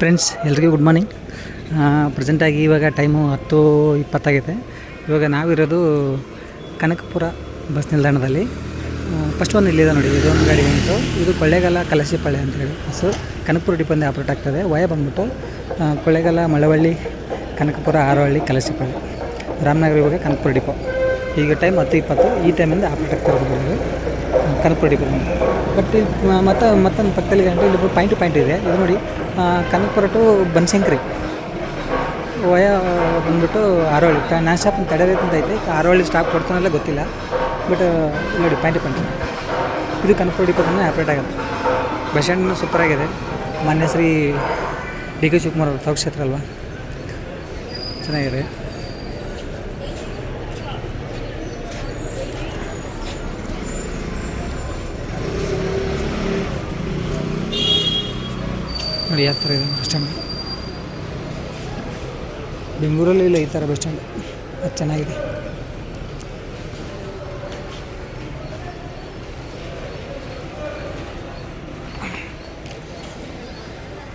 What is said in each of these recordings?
Friends, ಎಲ್ರಿಗೂ good morning. ಪ್ರೆಸೆಂಟಾಗಿ ಇವಾಗ time ಹತ್ತು ಇಪ್ಪತ್ತಾಗಿದೆ ಇವಾಗ ನಾವಿರೋದು ಕನಕಪುರ ಬಸ್ ನಿಲ್ದಾಣದಲ್ಲಿ. ಫಸ್ಟ್ ಒಂದು ಇಲ್ಲಿದೆ ನೋಡಿ ಇದೊಂದು ಗಾಡಿ ಉಂಟು ಇದು ಕೊಳ್ಳೇಗಾಲ ಕಲಸಿಪಳ್ಳಿ ಅಂತ ಹೇಳಿ. ಬಸ್ಸು ಕನಕಪುರ ಡಿಪಂದೆ ಆಪ್ರೇಟ್ ಆಗ್ತದೆ. ವಯ ಬಂದ್ಬಿಟ್ಟು ಕೊಳ್ಳೇಗಾಲ, ಮಳವಳ್ಳಿ, ಕನಕಪುರ ಆರೋಹಳ್ಳಿ ಕಲಶಿಪಾಳೆ ರಾಮನಗರ ಇವಾಗ ಕನಕಪುರ ಡಿಪೋ ಈಗ ಟೈಮ್ ಹತ್ತು ಇಪ್ಪತ್ತು, ಈ ಟೈಮಿಂದ ಆಪ್ರೇಟ್ ಆಗ್ತಾ ಇರೋದು ಕನಕಪುರ ಬಟ್ ಇದು ಮತ್ತು ಮತ್ತೊಂದು ಪಕ್ಕದಲ್ಲಿ ಗಂಟೆ ಇಲ್ಲಿ ಪಾಯಿಂಟ್ ಪಾಯಿಂಟ್ ಇದೆ. ಇದು ನೋಡಿ ಕನಕಪುರ ಟು ಬನಶಂಕರಿ. ವಯ, ಬಂದ್ಬಿಟ್ಟು ಆರೋಳಿ ನಾನು ಸ್ಟಾಪ್ ಅಂತ ಅಂತ ಐತೆ. ಆರೋಳಿ ಸ್ಟಾಪ್ ಕೊಡ್ತಾನಲ್ಲ ಗೊತ್ತಿಲ್ಲ. ಬಟ್ ನೋಡಿ ಪಾಯಿಂಟ್ ಪಾಯಿಂಟ್ ಇದು ಕನಕಪುರ ಡಿಪೋದಿಂದ ಆಪ್ರೇಟ್ ಆಗುತ್ತೆ. ಬಸ್ ಸೂಪರ್ ಆಗಿದೆ. ಮಾನ್ಯ ಶ್ರೀ ಡಿ ಕೆ ಶಿವಕುಮಾರ್ ಅವ್ರ ಅಲ್ವಾ? ಚೆನ್ನಾಗಿದೆ. ನೋಡಿ ಯಾವ ಥರ ಇದೆ ಬಸ್ ಸ್ಟ್ಯಾಂಡ್? ಬೆಂಗಳೂರಲ್ಲಿ ಇಲ್ಲ ಈ ಥರ ಬಸ್ ಸ್ಟ್ಯಾಂಡ್. ಅದು ಚೆನ್ನಾಗಿದೆ.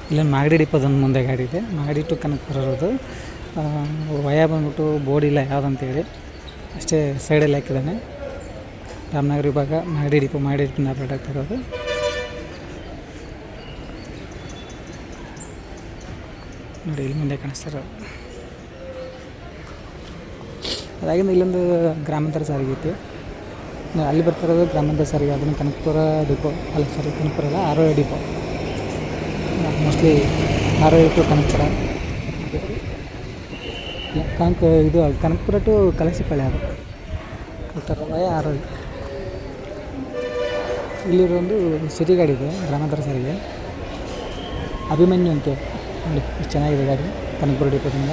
ಇಲ್ಲೊಂದು ಮಾಗಡಿ ಡಿಪೋದೊಂದು ಮುಂದೆ ಗಾಡಿ ಇದೆ. ಮಾಗಡಿ ಟು ಕನಕ್ ಬರೋದು ವಯ ಬಂದ್ಬಿಟ್ಟು ಬೋರ್ಡ್ ಇಲ್ಲ ಯಾವುದಂತೇಳಿ. ಅಷ್ಟೇ ಸೈಡಲ್ಲಿ ಹಾಕಿದ್ದಾನೆ. ರಾಮನಗರ ವಿಭಾಗ Magadi depot Magadi depot operate ಆಗ್ತಾ ಇರೋದು ನೋಡಿ, ಇಲ್ಲಿ ಮುಂದೆ ಕಾಣಿಸ್ತಾರೆ ಅದಾಗಿಂದ ಇಲ್ಲೊಂದು ಗ್ರಾಮಾಂತರ ಸಾರಿಗೆ ಐತಿ. ಅಲ್ಲಿ ಬರ್ತಿರೋದು ಗ್ರಾಮಾಂತರ ಸಾರಿಗೆ, ಅದನ್ನು ಕನಕಪುರ ಡಿಪೋ ಅಲ್ಲ ಸಾರಿ ಕನಕಪುರ ಅಲ್ಲ ಆರೋಗ್ಯ ಡಿಪೋ ಮೋಸ್ಟ್ಲಿ ಆರೋಗ್ಯ ಟು ಕನಕಪುರ. ಕನಕ, ಇದು ಕನಕಪುರ ಟು ಕಲಸಿಪಳ್ಳಿ ಅದು. ಉತ್ತರ ಆರೋಗ್ಯ ಇಲ್ಲಿರೋದು ಸಿಟಿ ಗಾಡಿ ಇದೆ, ಗ್ರಾಮಾಂತರ ಸಾರಿಗೆ. ಅಭಿಮನ್ಯು ಅಂತೇಳಿ. ನೋಡಿ ಎಷ್ಟು ಚೆನ್ನಾಗಿದೆ ಗಾಡಿ, ಕನಕಪುರ ಡಿಪೋದಿಂದ.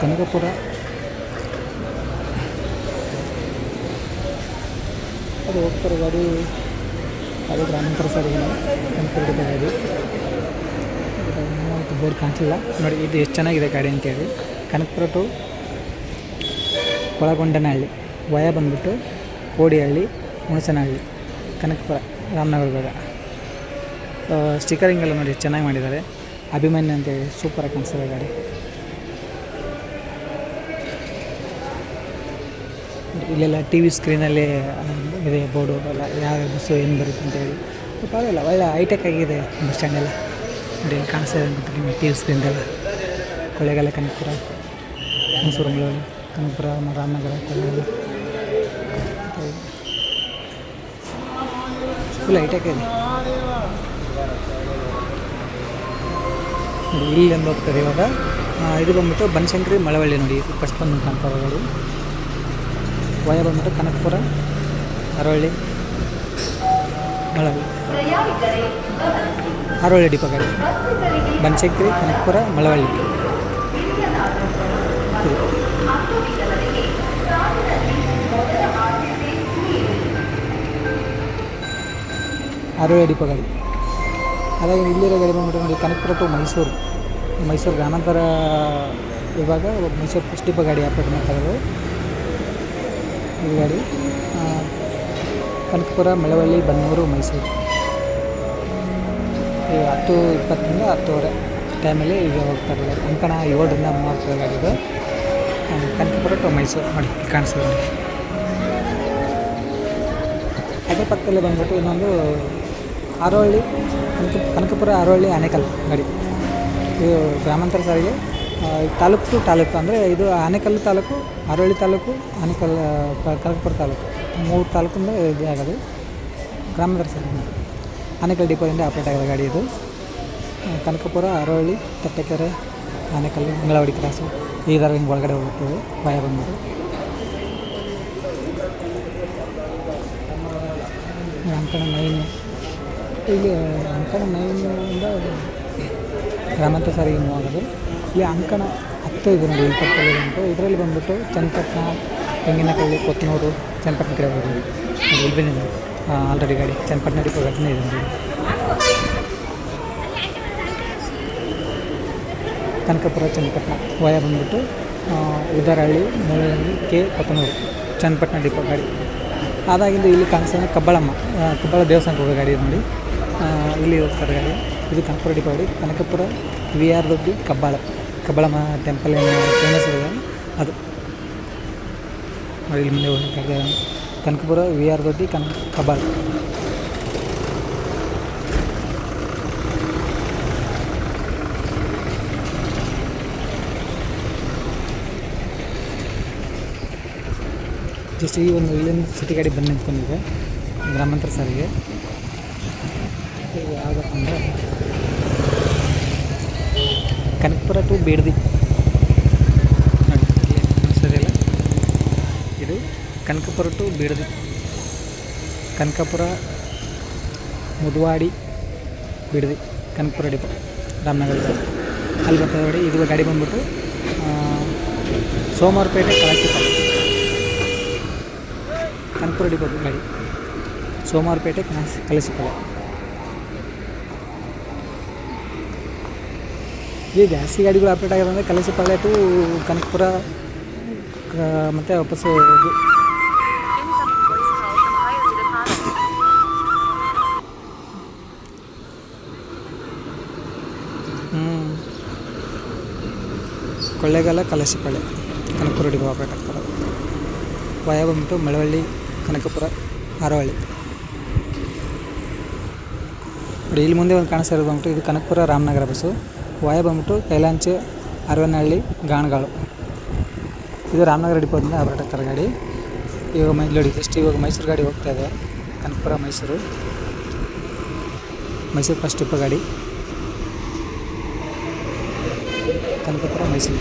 ಕನಕಪುರ. ಅದು ಹೋಗ್ತಾರೆ ಗಾಡಿ, ಅದು ಗ್ರಾಮಾಂತರ ಸಾರಿಗೆ ಕನಕಪುರ ಡಿಪೋ ಗಾಡಿ. ಬೋರ್ಡ್ ಕಾಣಿಸಿಲ್ಲ ನೋಡಿ ಇದು ಎಷ್ಟು ಚೆನ್ನಾಗಿದೆ ಗಾಡಿ ಅಂತೇಳಿ. ಕನಕಪುರ ಟು ಕೊಳಗೊಂಡನಹಳ್ಳಿ, ವಯ ಬಂದ್ಬಿಟ್ಟು ಕೋಡಿಹಳ್ಳಿ, ಹುಣಸನಹಳ್ಳಿ, ಕನಕಪುರ, ರಾಮನಗರ ಭಾಗ. ಸ್ಟಿಕರಿಂಗ್ ಎಲ್ಲ ನೋಡಿ ಚೆನ್ನಾಗಿ ಮಾಡಿದ್ದಾರೆ. ಅಭಿಮನ್ಯು ಅಂತೇಳಿ ಸೂಪರಾಗಿ ಕಾಣಿಸ್ತದೆ ಗಾಡಿ. ಇಲ್ಲೆಲ್ಲ ಟಿ ವಿ ಸ್ಕ್ರೀನಲ್ಲಿ ಇದೆ ಬೋರ್ಡು ಎಲ್ಲ ಯಾವ ಬಸ್ಸು ಏನು ಬರುತ್ತೆ ಅಂತೇಳಿ ಪರವಾಗಿಲ್ಲ ಒಳ್ಳೆ ಹೈಟೆಕ್ ಆಗಿದೆ ಬಸ್ ಸ್ಟ್ಯಾಂಡ್ ಎಲ್ಲ. ನೋಡಿ ಇಲ್ಲಿ ಕಾಣಿಸ್ತಾ ಇದೆ ಅಂತ ಟಿ ವಿ ಸ್ಕ್ರೀನ್ದೆಲ್ಲ ಕೊಳ್ಳೇಗಾಲ ಕನಕಪುರ, ಮೈಸೂರು, ಮಂಗಳೂರು, ಕನಕಪುರ ರಾಮನಗರ, ಕೊಳ್ಳೇಗಾಲ. ಫುಲ್ ಹೈಟೆಕ್ ಇದೆ ನೋಡಿ ಇಲ್ಲಿ ಒಂದು ಹೋಗ್ತದೆ ಇವಾಗ ಆ, ಇದು ಬಂದ್ಬಿಟ್ಟು ಬನಶಂಕರಿ ಮಳವಳ್ಳಿ ನೋಡಿ ಫಸ್ಟ್ ಬಂದು ಕಾಣ್ತಾ ಗಾಡಿ ವಯ ಬಂದ್ಬಿಟ್ಟು ಕನಕಪುರ ಅರವಳ್ಳಿ ಮಳವಳ್ಳಿ ಅರವಳ್ಳಿ ಡಿಪೋ ಗಾಡಿ ಬನಶಂಕರಿ ಕನಕಪುರ ಮಳವಳ್ಳಿ ಇದು. ಅರವಳ್ಳಿ ಡಿಪೋ ಗಾಡಿ ಹಾಗಾಗಿ ಇಲ್ಲಿರೋ ಗಾಡಿ ಬಂದ್ಬಿಟ್ಟು ನೋಡಿ ಕನಕಪುರ ಟು ಮೈಸೂರು. ಮೈಸೂರು ಗ್ರಾಮಾಂತರ ವಿಭಾಗ ಮೈಸೂರು ಫಸ್ಟ್ ಗಾಡಿ ಆಪ್ರೇಟ್ ಮಾಡ್ತಾ ಇರೋದು. ಈ ಗಾಡಿ ಕನಕಪುರ, ಮಳವಳ್ಳಿ, ಬನ್ನೂರು, ಮೈಸೂರು. ಈಗ ಹತ್ತು ಇಪ್ಪತ್ತರಿಂದ ಹತ್ತುವರೆ ಟೈಮಲ್ಲಿ ಈಗ ಹೋಗ್ತಾ ಇರೋದು. ಅಂಕಣ ಏಳರಿಂದ ಮೂವತ್ತರ ಗಾಡಿದು ಕನಕಪುರ ಟು ಮೈಸೂರು ನೋಡಿ ಕಾಣಿಸ್ತದೆ ಅದೇ ಪಕ್ಕದಲ್ಲಿ ಬಂದ್ಬಿಟ್ಟು ಇನ್ನೊಂದು ಆರೋಹಳ್ಳಿ ಕನಕ ಕನಕಪುರ ಆರೋಹಳ್ಳಿ ಆನೇಕಲ್ ಗಡಿ. ಇದು ಗ್ರಾಮಾಂತರ ಸಾರಿಗೆ. ತಾಲೂಕು ಟು ತಾಲೂಕು ಅಂದರೆ ಇದು ಆನೇಕಲ್ ತಾಲೂಕು ಆರೋಹಳ್ಳಿ ತಾಲೂಕು, ಆನೇಕಲ್ ಕನಕಪುರ ತಾಲೂಕು. ಮೂರು ತಾಲೂಕಿಂದ ಇದು ಆಗೋದು. ಗ್ರಾಮಾಂತರ ಸಾರಿಗೆ. ಆನೇಕಲ್ ಡಿಪೋದಿಂದ ಆಪ್ರೇಟ್ ಆಗೋದು ಗಾಡಿ ಇದು. ಕನಕಪುರ ಆರೋಹಳ್ಳಿ ತಟ್ಟೆಕೆರೆ, ಆನೇಕಲ್ ಅಂಗಳವಾಡಿ ಕ್ರಾಸು. ಈ ಥರ ಹಿಂಗೆ ಒಳಗಡೆ ಹೋಗುತ್ತೇವೆ ಭಯ ಬಂದ್ಬಿಟ್ಟು. ಕಡೆ ನೈನ್ ಇಲ್ಲಿ ಅಂಕಣ ನೈನಿಂದ ಗ್ರಾಮಾಂತರ ಸಾರಿಗೆ ಮೂವ್ ಆಗೋದು ಇಲ್ಲಿ ಅಂಕಣ ಹತ್ತು ಇದೆ ನೋಡಿ ಇಪ್ಪತ್ತೈದು ಉಂಟು ಇದರಲ್ಲಿ ಬಂದ್ಬಿಟ್ಟು ಚನ್ನಪಟ್ಟಣ ತೆಂಗಿನಕಾಯಿ ಕೊತ್ತನೂರು ಚನ್ನಪಟ್ಟಣ ಕಡೆ ಹೋಗ್ತೀವಿ ಇಲ್ಲಿ ಆಲ್ರೆಡಿ ಗಾಡಿ. ಚನ್ನಪಟ್ಟಣ ಡಿಪೋ ಘಟನೆ ಇದೆ ನೋಡಿ. ಕನಕಪುರ, ಚನ್ನಪಟ್ಟಣ. ವಯ ಬಂದ್ಬಿಟ್ಟು ಉದರಹಳ್ಳಿ ಮುಳ್ಳಹಳ್ಳಿ ಕೆ ಕೊತ್ತನೂರು ಚನ್ನಪಟ್ಟಣ ಡಿಪೋ ಗಾಡಿ. ಆದಾಗಿಂದ ಇಲ್ಲಿ ಕಾಣಿಸ್ತಾನೆ ಕಬ್ಬಳಮ್ಮ. ಕಬ್ಬಳ ದೇವಸ್ಥಾನಕ್ಕೆ ಹೋಗೋ ಗಾಡಿ ನೋಡಿ. ಇಲ್ಲಿ ಹೋಗ್ತಾರೆ ಗಾಡಿ. ಇದು Kanakapura ಡಿಪಾವಳಿ Kanakapura V R Doddi, Kabbala. Kabbalamma temple ಏನು ಫೇಮಸ್ ಇದೆ. ಅದು. ಇಲ್ಲಿ ಮುಂದೆ ಹೋಗಿ ಕನಕಪುರ ವಿ ಆರ್ ದೊಡ್ಡಿ, ಕನ್ ಕಬ್ಬಾಳ. ಜಸ್ಟ್ ಈ ಒಂದು ಇಲ್ಲಿಂದ ಸಿಟಿ ಗಾಡಿ ಬಂದು ನಿಂತ್ಕೊಂಡಿದೆ. ಗ್ರಾಮಾಂತರ ಸಾರಿಗೆ. ಕನಕಪುರ ಟು ಬೇಡ್ದಿ. ಸರಿ ಕಾಣಿಸ್ತಿದೆಯಲ್ಲ ಇದು ಕನಕಪುರ ಟು ಬೇಡ್ದಿ. ಕನಕಪುರ ಮುದುವಾಡಿ ಬಿಡದಿ. ಕನಕಪುರ ಡಿಪೋ ರಾಮನಗರ ಅಲ್ಲಿ ಬರ್ತದೆ ನೋಡಿ ಇದು ಗಾಡಿ ಬಂದ್ಬಿಟ್ಟು ಸೋಮವಾರಪೇಟೆ ಕಳಸಿ ಕನಕಪುರ ಡಿಪೋ ಗಾಡಿ. ಸೋಮವಾರಪೇಟೆ ಕಲಸಿ ಕಲಸಿಪಾಳ್ಯ ಈ ಜಾಸ್ತಿ ಗಾಡಿಗಳು ಅಪ್ಡೇಟ್ ಆಗಿರೋದ್ರೆ ಕಲಸಿಪಾಳ್ಯ ಟು ಕನಕಪುರ ಮತ್ತು ವಾಪಸ್ಸು ಇದು. ಹ್ಞೂ ಕೊಳ್ಳೇಗಾಲ ಕನಕಪುರ ಡಿಪೋ ಆಪ್ರೇಟ್ ಆಗ್ತಾರೆ ವಾಯ ಬಂದ್ಬಿಟ್ಟು ಮಳವಳ್ಳಿ, ಕನಕಪುರ ಹಾರವಳ್ಳಿ ಇಲ್ಲಿ ಮುಂದೆ ಒಂದು ಕಾಣಿಸ್ತಾ ಇರೋದು ಬಂದ್ಬಿಟ್ಟು ಇದು ಕನಕಪುರ ರಾಮನಗರ ಬಸ್ಸು. ವಾಯ ಬಂದ್ಬಿಟ್ಟು ಕೈಲಾಂಚೆ, ಅರವನಹಳ್ಳಿ, ಗಾಣಗಾಳು. ಇದು ರಾಮನಗರ ಡಿಪೋದಿಂದ ಆಪ್ರೇಟ್ ಆಗ್ತಾರೆ ಗಾಡಿ ಇವಾಗ ಮೈ, ನೋಡಿ ಜಸ್ಟ್ ಇವಾಗ ಮೈಸೂರು ಗಾಡಿ ಹೋಗ್ತಾ ಇದೆ. ಕನಕಪುರ, ಮೈಸೂರು. ಮೈಸೂರು ಫಸ್ಟ್ ಡಿಪೋ ಗಾಡಿ. ಕನಕಪುರ, ಮೈಸೂರು.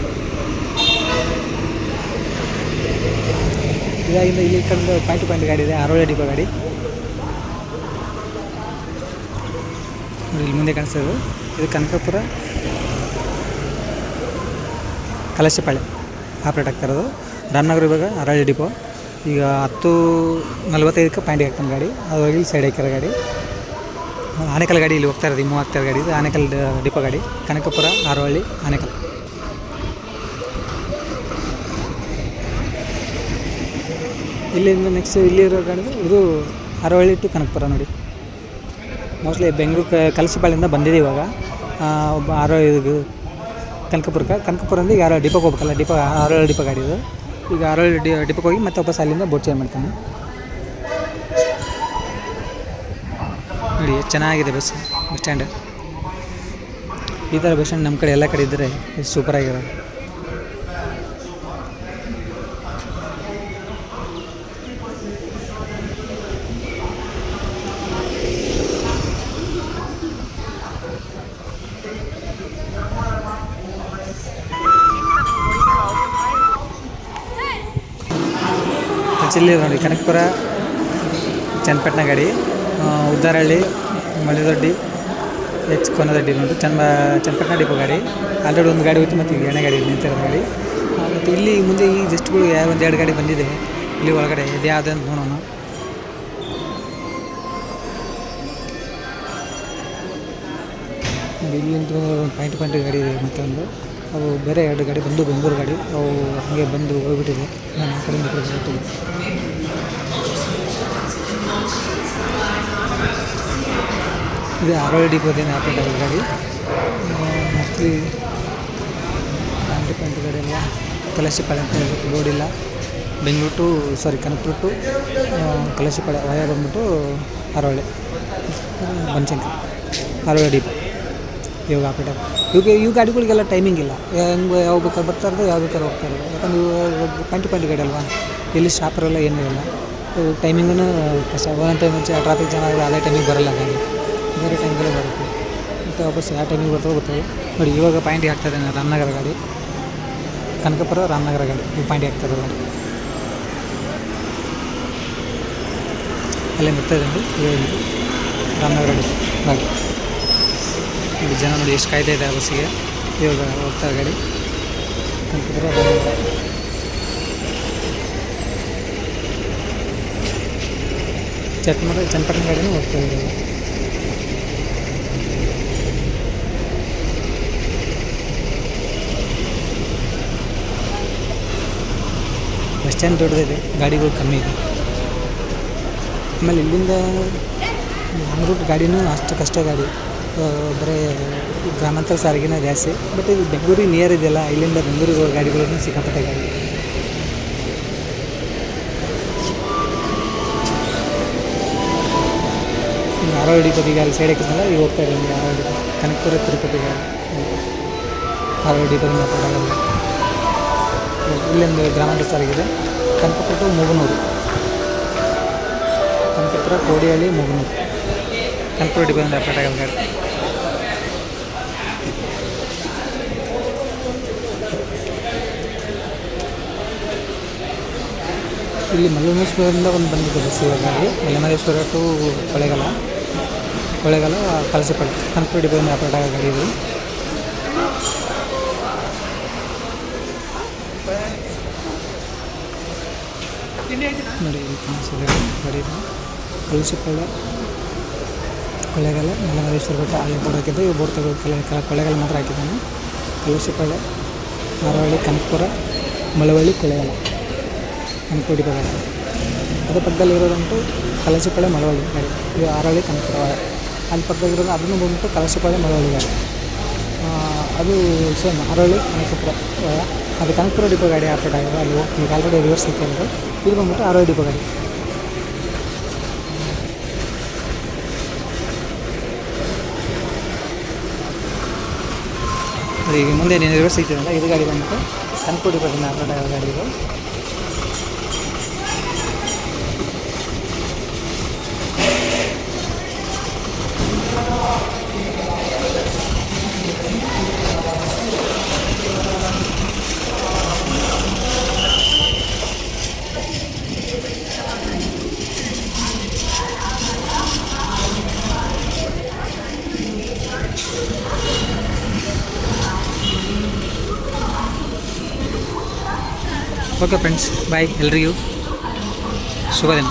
ಇದಾಗಿಂದ ಇಲ್ಲಿ ಕಡೆದು ಪಾಯಿಂಟ್ ಪಾಯಿಂಟ್ ಗಾಡಿ ಇದೆ ಆರೋಳ್ಯ ಡಿಪೋ ಗಾಡಿ. ಇಲ್ಲಿ ಮುಂದೆ ಕಾಣಿಸ್ತಾ ಇದು ಕನಕಪುರ ಕಲಶಪಾಳ್ಯ ಆಪ್ರೇಟ್ ಆಗ್ತಾ ಇರೋದು ರಾಮನಗರ ಇವಾಗ ಅರಳ್ಳಿ ಡಿಪೋ ಈಗ ಹತ್ತು ನಲ್ವತ್ತೈದಕ್ಕೆ ಪಾಯಿಂಟ್ ಹಾಕ್ತಾನೆ ಗಾಡಿ. ಅದು ಇಲ್ಲಿ ಸೈಡ್ ಹಾಕಿರೋ ಗಾಡಿ. ಆನೆಕಲ್ ಗಾಡಿ ಇಲ್ಲಿ ಹೋಗ್ತಾ ಇರೋದು. ಮೂವ್ ಆಗ್ತಾ ಗಾಡಿ ಇದು ಆನೆಕಲ್ ಡಿಪೋ ಗಾಡಿ. ಕನಕಪುರ ಆರೋಹಳ್ಳಿ ಆನೆಕಲ್. ಇಲ್ಲಿಂದ ನೆಕ್ಸ್ಟ್ ಇಲ್ಲಿರೋ ಗಾಡಿ ಇದು ಅರವಳ್ಳಿ ಟು ಕನಕಪುರ ನೋಡಿ. ಮೋಸ್ಟ್ಲಿ ಬೆಂಗಳೂರು ಕಲಸಿಪಾಳಿಂದ ಬಂದಿದೆ ಇವಾಗ. ಒಬ್ಬ ಆರೋ ಇದು ಕನಕಪುರಕ್ಕೆ? ಕನಕಪುರದಿಂದ ಈಗ ಆರೋ ಡಿಪೋಗೆ ಹೋಗ್ಬೇಕಲ್ಲ ಡಿಪೋ ಅರವಳ್ಳಿ ಡಿಪೋ ಗಾಡಿ ಇದು. ಈಗ ಅರವಳ್ಳಿ ಡಿ ಡಿಪೋಗೆ ಹೋಗಿ ಮತ್ತೆ ವಾಪಸ್ ಅಲ್ಲಿಂದ ಬೋಟ್ ಚೇಂಜ್ ಮಾಡ್ತಾನೆ. ನೋಡಿ, ಚೆನ್ನಾಗಿದೆ ಬಸ್ ಬಸ್ ಸ್ಟ್ಯಾಂಡ್. ಈ ಥರ ಬಸ್ ಸ್ಟ್ಯಾಂಡ್ ನಮ್ಮ ಕಡೆ ಎಲ್ಲ ಕಡೆ ಇದ್ದರೆ ಸೂಪರಾಗಿರೋದು ಇಲ್ಲಿ ನೋಡಿ, ಕನಕಪುರ, ಚನ್ನಪಟ್ಟಣ ಗಾಡಿ ಉದ್ದಾರಹಳ್ಳಿ ಮಳೆದೊಡ್ಡಿ ಎಚ್ ಕೊನದಡ್ಡಿ ನೋಡಿ ಚನ್ನ ಚನ್ನಪಟ್ಟಣ ಡಿಪೋ ಗಾಡಿ. ಆಲ್ರೆಡಿ ಒಂದು ಗಾಡಿ ಹೋಯ್ತು ಮತ್ತು ಈಗ ಎಣ್ಣೆ ಗಾಡಿ ನಿಂತಿರೋ ಗಾಡಿ ಮತ್ತು ಇಲ್ಲಿ ಮುಂದೆ ಈ ಜಸ್ಟ್ಗಳು ಯಾವ ಒಂದು ಎರಡು ಗಾಡಿ ಬಂದಿದೆ, ಇಲ್ಲಿ ಒಳಗಡೆ ಇದೆ ಯಾವುದೇ ಅಂತ ನೋಡೋಣ. ಇಲ್ಲಿ ಒಂದು ಪಾಯಿಂಟ್ ಪಾಯಿಂಟ್ ಗಾಡಿ ಇದೆ ಮತ್ತೊಂದು. ಅವು ಬೇರೆ ಎರಡು ಗಾಡಿ ಬಂದು ಬೆಂಗಳೂರು ಗಾಡಿ ಅವು ಹಾಗೆ ಬಂದು ಹೋಗ್ಬಿಟ್ಟಿದೆ. ನಾನು ಆ ಕಡೆಯಿಂದ ಈ ಕಡೆ ಆರ್ ಇದು ಡಿ ಡಿಪೋದೇನು ಆ ಕಡೆ ಗಾಡಿ. ಮೋಸ್ಟ್ಲಿ ಪಾಯಿಂಟ್ ಗಾಡಿ ಎಲ್ಲ ಕಲಶಿಪಾಳೆ ಅಂತ ಬೋರ್ಡ್ ಇಲ್ಲ. Bengaluru to sorry Kanakapura to Kalasipalya via ಬಂದ್ಬಿಟ್ಟು ಅರವಳ್ಳಿ ಬನಶಂಕರಿ ಅರವಳ್ಳಿ ಡಿಪೋ. ಇವಾಗ ಆಪರೇಟ್ ಆಗ ಇವಾಗ ಇವು ಗಾಡಿಗಳಿಗೆಲ್ಲ ಟೈಮಿಂಗ್ ಇಲ್ಲ. ಹೆಂಗೆ ಯಾವ ಬೇಕಾದ್ರೆ ಬರ್ತಾ ಇರೋದು ಯಾವ ಬೇಕಾದ್ರೆ ಹೋಗ್ತಾ ಇರೋದು ಯಾಕಂದ್ರೆ ಇವಾಗ ಪಾಯಿಂಟ್ ಪಾಯಿಂಟ್ ಗಾಡಿ ಅಲ್ವಾ? ಎಲ್ಲಿ ಶಾಪರೆಲ್ಲ ಏನೂ ಇರಲ್ಲ. ಟೈಮಿಂಗನ್ನು ಕಷ್ಟ ಒಂದೊಂದು ಟೈಮ್ ಟ್ರಾಫಿಕ್ ಜನ ಅದೇ ಟೈಮಿಗೆ ಬರಲ್ಲ ಗಾಡಿ ಬೇರೆ ಟೈಮ್ಗೆಲ್ಲ ಬರುತ್ತೆ. ಮತ್ತು ವಾಪಸ್ ಯಾವ ಟೈಮಿಗೆ ಬರ್ತದೆ ಗೊತ್ತಾಗಿ ನೋಡಿ, ಇವಾಗ ಪಾಯಿಂಟಿಗೆ ಆಗ್ತದೆ ರಾಮನಗರ ಗಾಡಿ. ಕನಕಪುರ, ರಾಮನಗರ ಗಾಡಿ. ಈ ಪಾಯಿಂಟಿಗೆ ಆಗ್ತದೆ ಗಾಡಿ ಅಲ್ಲೇ ಬರ್ತಾ ಇದೆ ನೋಡಿ ಇವಾಗ ಇಲ್ಲಿ. ರಾಮನಗರ ಗಾಡಿ. ಗಾಡಿ ನೋಡಿ ಜನ ನೋಡಿ ಎಷ್ಟು ಕಾಯ್ತಾ ಇದ್ದಾರೆ ಬಸ್ಸಿಗೆ. ಇವಾಗ ಹೋಗ್ತಾ ಗಾಡಿ. ಚೆಕ್ ಮಾಡಿ ಚನ್ನಪಟ್ಟಣ ಗಾಡಿನೂ ಹೋಗ್ತಾ ಇದ್ದೀವಿ ಬಸ್ ಸ್ಟ್ಯಾಂಡ್ ದೊಡ್ಡದಿದೆ, ಗಾಡಿಗಳು ಕಮ್ಮಿ ಇದೆ. ಆಮೇಲೆ ಇಲ್ಲಿಂದ ಲಾಂಗ್ ರೂಟ್ ಗಾಡಿನೂ ಅಷ್ಟು ಕಷ್ಟ ಗಾಡಿ. ಬರೀ ಗ್ರಾಮಾಂತರ ಸಾರಿಗೆನೇ ಜಾಸ್ತಿ. ಬಟ್ ಇದು ಬೆಂಗಳೂರಿಗೆ ನಿಯರ್ ಇದೆಯಲ್ಲ, ಇಲ್ಲಿಂದ ಬೆಂಗಳೂರಿಗೆ ಹೋಗೋ ಗಾಡಿಗಳನ್ನು ಸಿಕ್ಕಾಪಟ್ಟೆ ಗಾಡಿ. ಆರೋಡಿ ಬದಿಗೆ ಅಲ್ಲಿ ಸೈಡ್ ಹಾಕಿದ್ನಲ್ಲ ಈಗ ಹೋಗ್ತಾ ಇದ್ದೀನಿ ಆರೋಡಿ ಕನಕಪುರ ತಿರುಪತಿ ಗಾಡಿ. ಆರೋಡಿ ಬದಿ ಮಾತಾಡೋಲ್ಲ ಇಲ್ಲೊಂದು ಗ್ರಾಮಾಂತರ ಸಾರಿಗಿದೆ Kanakapura to Muganur. Kanakapura Kodihalli Muganur. Kanakapura depend operate ಗಾಡಿ. ಇಲ್ಲಿ ಮಲ್ಲಮೇಶ್ವರದಿಂದ ಒಂದು ಬಂದಿದೆ ಬಸ್ ಇವಾಗ ಗಾಡಿ ಮಲ್ಲಮಲ್ಲೇಶ್ವರ to Kollegal Kollegal Kalasipalya Kanakapura depot operate ಆಗೋ ಗಾಡಿ ಇದು. ನೋಡಿ ಇಲ್ಲಿ ಕಾಣಿಸಿದೆ ಗಾಡಿ ಇದು. ಕಲಸಪಳ್ಳಿ ಕೊಳ್ಳೇಗಾಲ ಮಲ್ಲಮಲ್ಲೇಶ್ವರ ಬೆಟ್ಟ ಅಲ್ಲಿ ಬೋರ್ಡ್ ಹಾಕಿದ್ದೆ. ಈ ಬೋರ್ಡ್ ತೆಗೆದು ಕೊಳ್ಳೇಗಾಲ ಮಾತ್ರ ಹಾಕಿದ್ದಾನೆ. ಕಲಸಪಳ್ಳಿ ಮಾರವಳ್ಳಿ, ಕನಕಪುರ, ಮಳವಳ್ಳಿ ಕೊಳ್ಳೇಗಾಲ ಡಿಪೋ ಅದರ ಅದ್ರ ಪಕ್ಕದಲ್ಲಿ ಇರೋದಂತೂ ಕಲಸಪಳ್ಳಿ ಮಳವಳ್ಳಿ ಗಾಡಿ. ಇದು ಆರಳ್ಳಿ ಕನಕಪುರ ಅಲ್ಲಿ ಪಕ್ಕದಲ್ಲಿರೋದು ಅದನ್ನು ಬಂದ್ಬಿಟ್ಟು ಕಲಸಪಳ್ಳಿ ಮಳವಳ್ಳಿ ಗಾಡಿ. ಅದು ಸೇಮ್ ಅರಳಿ ಕನಕಪುರ ಅದು ಕನಕಪುರ ಡಿಪೋ ಗಾಡಿ ಆಪರೇಟ್ ಆಗಿದೆ. ಅಲ್ಲಿ ಈಗ ಆಲ್ರೆಡಿ ರಿವರ್ಸ್ ಐತೆ ಇದು ಬಂದ್ಬಿಟ್ಟು ಅರಳಿ ಡಿಪೋ ಗಾಡಿ. ಈಗ ಮುಂದೆ ರಿವರ್ಸ್ ಐತಿದಲ್ಲ ಇದು ಗಾಡಿ ಬಂದ್ಬಿಟ್ಟು ಕನಕಪುರ ಡಿಪೋದಿಂದ ಆಪರೇಟ್ ಆಗೋ ಗಾಡಿ ಇದು. ಓಕೆ ಫ್ರೆಂಡ್ಸ್ ಬಾಯ್ ಎಲ್ರಿಗೂ ಶುಭ ದಿನ